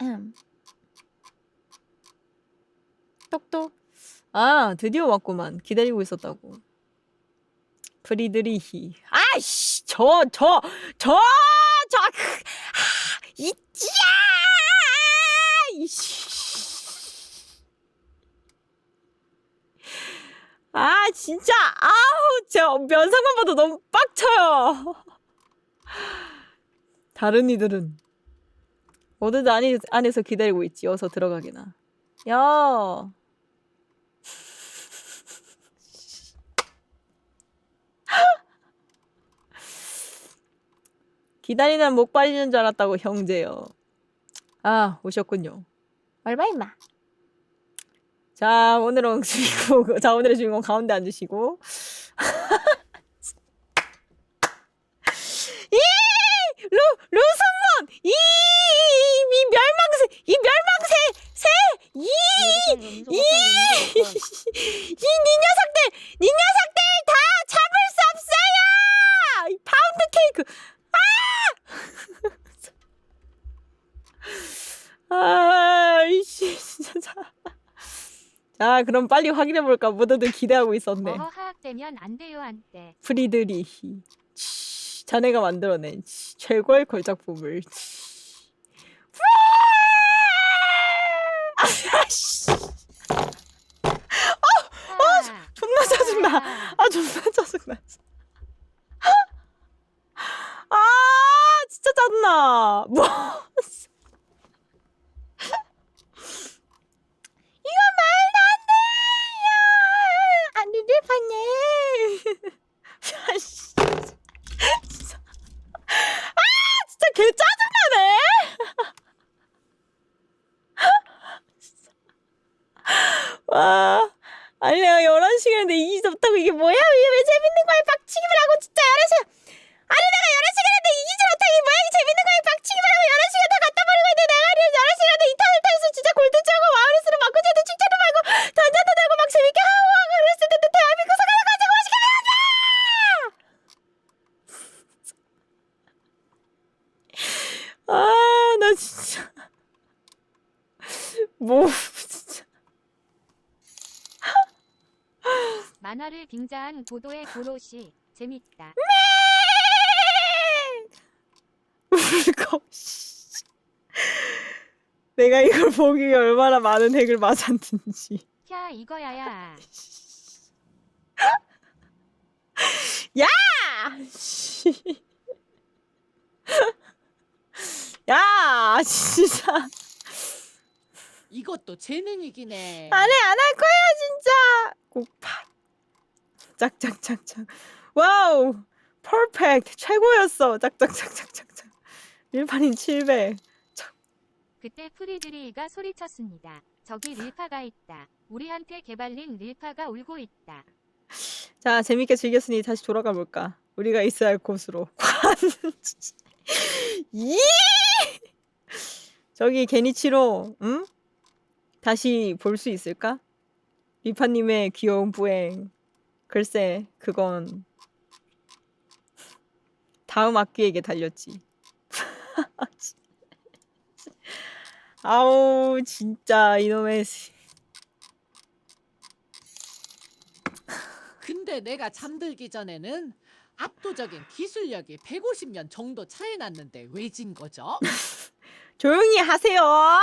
똑똑. 아, 드디어 왔구만. 기다리고 있었다고. 프리드리히. 아이씨, 저, 저, 저, 저, 크, 하, 이찌야! 이씨. 아, 진짜, 아우, 저 면상만 봐도 너무 빡쳐요. 다른 이들은 모두 안에, 안에서 기다리고 있지. 어서 들어가게나. 야. 기다리는 목 빠지는 줄 알았다고 형제요. 아 오셨군요. 얼마 임마. 자 오늘은 주인공 자 오늘의 주인공 가운데 앉으시고. 이 루, 루승문 이, 이 멸망새 이 멸망새 새이이 이 녀석들 이 녀석들 다 잡을 수 없어요 이 파운드 케이크 아 아이씨 진짜 자. 자 그럼 빨리 확인해 볼까? 모두들 기대하고 있었네. 어허 하악되면 안 돼요 한때. 프리드리히 치, 자네가 만들어낸 치, 최고의 걸작품을. 치. 아씨. 아, 존나 짜증나. 아, 아 존나 짜증나. 아 진짜 짜증나. 뭐 이거 말도 안 돼요 안리를 봤네 아씨 진짜 아 진짜 개 짜증나네 와 아니 내가 11시간인데 이기지 못하고 이게 뭐야? 이게 왜 재밌는 거야? 빡치기만 하고 진짜 11시간 아니 내가 11시간인데 이기지 못하고 이게 뭐야? 이게 재밌는 거야? 빡치기만 하고 11시간 다 갖다 버리고 있는데 내가 11시간인데 이탄을 타서 진짜 골드 짜고 마을에서는 맞고 쟤도 칭찬도 말고 던전도 되고 막 재밌게 하고 하고 그랬을 텐데 대한민국 사과를 가지고 시간이 안 돼! 아, 나 진짜 뭐 진짜 만화를 빙자한 고도의 고로시 재밌다. 울컥 씨. 내가 이걸 보기 위해 얼마나 많은 핵을 맞았는지 캬 이거야야. 야! 씨. 야 진짜 이것도 재능이긴 해. 안해 안할 거야 진짜. 꼭파. 짝짝짝짝. 와우. 퍼펙트. 최고였어. 짝짝짝짝짝짝 일반인 700 그때 프리드리히가 소리쳤습니다. 저기 릴파가 있다. 우리한테 개발린 릴파가 울고 있다. 자 재밌게 즐겼으니 다시 돌아가 볼까? 우리가 있어야 할 곳으로. 이! 저기 게니치로 응 다시 볼 수 있을까 리파님의 귀여운 부행 글쎄 그건 다음 악기에게 달렸지 아우 진짜 이놈의 씨. 근데 내가 잠들기 전에는 압도적인 기술력이 150년 정도 차이 났는데 왜 진 거죠? 조용히 하세요 아,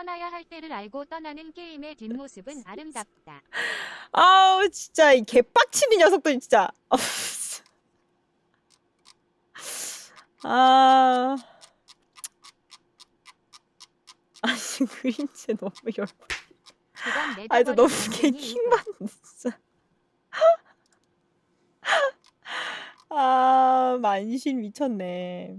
떠나야 할 때를 알고 떠나는 게임의 뒷모습은 아름답다. 아우 진짜 이 개빡치는 녀석들 진짜. 아. 아니 그림체 너무 열. 그건 아니 저 너무 내다버린 개 인생이 킹받 진짜. 아 만신 미쳤네.